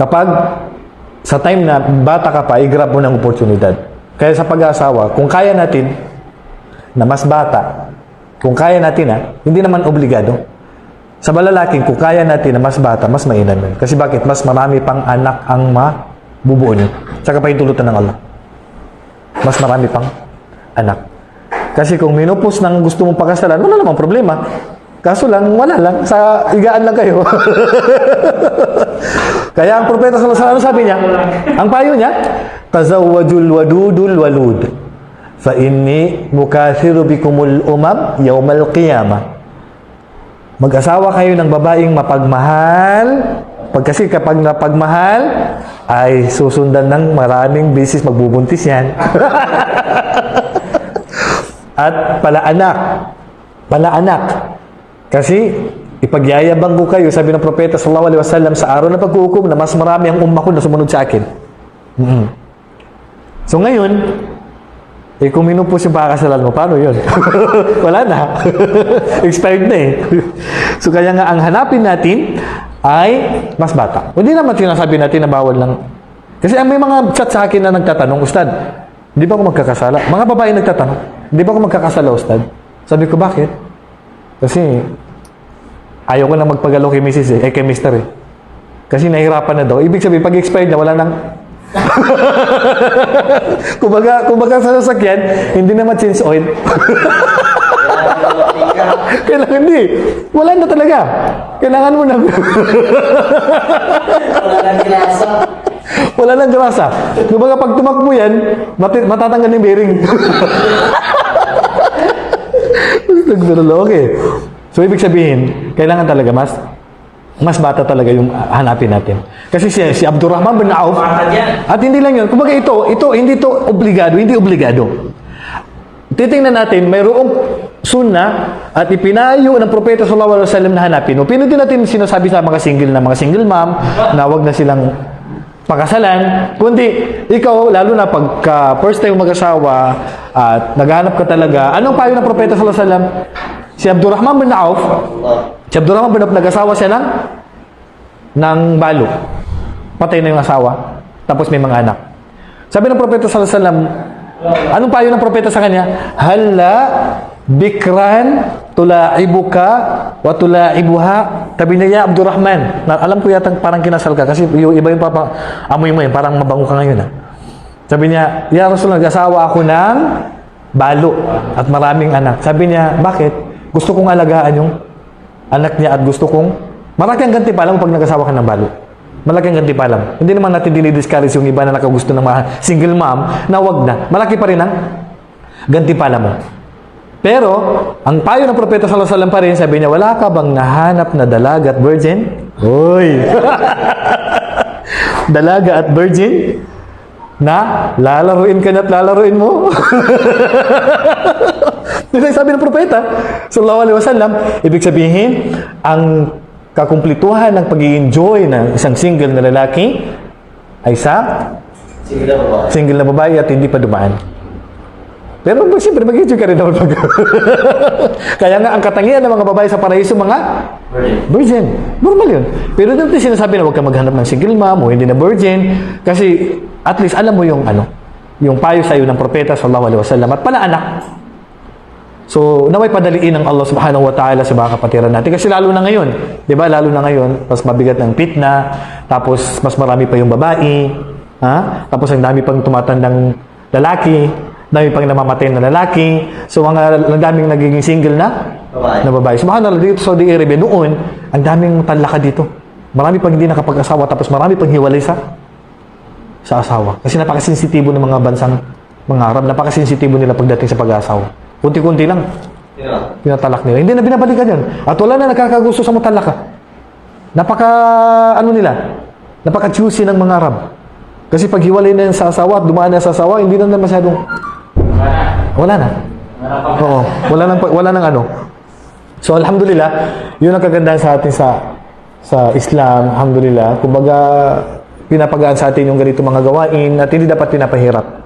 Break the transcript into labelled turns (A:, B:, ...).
A: Kapag sa time na bata ka pa, i-grab mo ng oportunidad. Kaya sa pag-aasawa, kung kaya natin na mas bata, kung kaya natin ha, hindi naman obligado. Sa malalaking, kung kaya natin na mas bata, mas mainam yun. Kasi bakit? Mas marami pang anak ang mabubuo nyo. Tsaka pa yung tulutan ng Allah. Mas marami pang anak. Kasi kung minupos ng gusto mong pakasalan, wala namang problema. Kaso lang, wala lang. Sa igaan lang kayo. Kaya ang propeta sallallahu alaihi wasallam sabi niya, ang payo niya, tazawwajul wadudul walud. Fa inni mukathiru bikumul umam yawmal qiyamah. Mag-asawa kayo ng babaeng mapagmahal. Pag kasi kapag napagmahal, ay susundan ng maraming bisis magbubuntis yan. At pala anak. Pala anak. Kasi ipagyayabang ko kayo, sabi ng propeta sallallahu alaihi wasallam sa araw ng paghuhukom na mas marami ang umma ko na sumunod sa akin. Mm. So ngayon, eh kung minupos yung pakakasalan mo, paano yun? Wala na. Expired na eh. so kaya nga ang hanapin natin ay mas bata. Hindi naman sinasabi natin na bawal lang. Kasi may mga chat sa akin na nagtatanong, Ustad, di ba ako magkakasala? Mga babae nagtatanong, di ba ako magkakasala, Ustad? Sabi ko, bakit? Kasi ayaw ko na magpagalaw kay Mrs. eh, eh kay Mr. eh. Kasi nahirapan na daw. Ibig sabihin, pag expired na, wala nang... kumbaga, kumbaga sa sasakyan, hindi na ma-change oil. Kailangan hindi. Wala na talaga. Kailangan mo na.
B: Wala nang ginasa.
A: Wala nang grasa. Kumbaga pag tumakbo yan, matatanggal yung bearing. Nagdala okay. So ibig sabihin, kailangan talaga mas mas bata talaga yung hanapin natin. Kasi si, si Abdurrahman bin Auf, at hindi lang yun, kumbaga ito, ito, hindi to obligado, hindi obligado. Titingnan natin, mayroong sunna at ipinayo ng propeta sallallahu alaihi wasallam na hanapin. O pino din natin sinasabi sa mga single na mga single mom na wag na silang pakasalan, kundi ikaw, lalo na pagka first time mag-asawa at naghanap ka talaga, anong payo ng propeta sallallahu alaihi wasallam? Si Abdurrahman bin Auf, si Abdurrahman bin Auf nag-asawa siya ng ng balo. Patay na yung asawa, tapos may mga anak. Sabi ng propeta sallallahu alaihi wasallam, anong payo ng propeta sa kanya? Hala bikran tulaibuka wa tulaibuha. Tabi niya, ya Abdurrahman, na, alam ko yata parang kinasal ka kasi yung iba yung papa, amoy mo yun, parang mabango ka ngayon. Ah. Sabi niya, ya Rasulullah, nag-asawa ako ng balo at maraming anak. Sabi niya, bakit? Gusto kong alagaan yung anak niya at gusto kong malaki ang gantimpala mo pag nag-asawa ka ng balo. Malaki ang gantimpala. Hindi naman natin dinidiscourage yung iba na nakagusto ng mga single mom na wag na. Malaki pa rin ang gantimpala mo. Pero, ang payo ng propeta sallallahu alaihi wasallam pa rin, sabi niya, wala ka bang nahanap na dalaga at virgin? Hoy! dalaga at virgin? Na lalaruin ka na at lalaruin mo? Yun ang sabi ng propeta, sallallahu alaihi wasallam, ibig sabihin, ang kakumplituhan ng pag enjoy ng isang single na lalaki ay sa
B: Sige daw ba?
A: single na babae at hindi pa dumaan. Pero siyempre mag-enjoy ka rin naman pag... Kaya nga ang katangian ng mga babae sa paraiso mga
B: Virgin.
A: Normal yun. Pero din sinasabi na huwag ka maghanap ng single mom o hindi na virgin kasi at least alam mo yung ano, yung payo sa iyo ng propeta sallallahu alaihi wasallam at pala anak. So, naway padaliin ng Allah subhanahu wa ta'ala sa mga kapatiran natin. Kasi lalo na ngayon, di ba? Lalo na ngayon, mas mabigat ng fitna, tapos mas marami pa yung babae, ha? tapos ang dami pang tumatandang lalaki, dami pang namamatay na lalaki, so mga ang daming nagiging single na
B: Babae.
A: na babae. Subhanallah, dito sa Saudi Arabia noon, ang daming talaka dito. Marami pang hindi nakapag-asawa, tapos marami pang hiwalay sa sa asawa. Kasi napakasensitibo ng mga bansang mga Arab, napakasensitibo nila pagdating sa pag-aasawa. Kunti-kunti lang,
B: Sino?
A: pinatalak nila. Hindi na binabalikan yan. At wala na nakakagusto sa mutalak ka. Napaka, ano nila, napaka-juicy ng mga Arab. Kasi pag hiwalay na yan sa asawa at dumaan na sa asawa, hindi na na masyadong, wala na. Oo, wala nang, wala nang ano. So, alhamdulillah, yun ang kagandahan sa atin sa sa Islam, alhamdulillah. Kumbaga, pinapagaan sa atin yung ganito mga gawain at hindi dapat pinapahirap.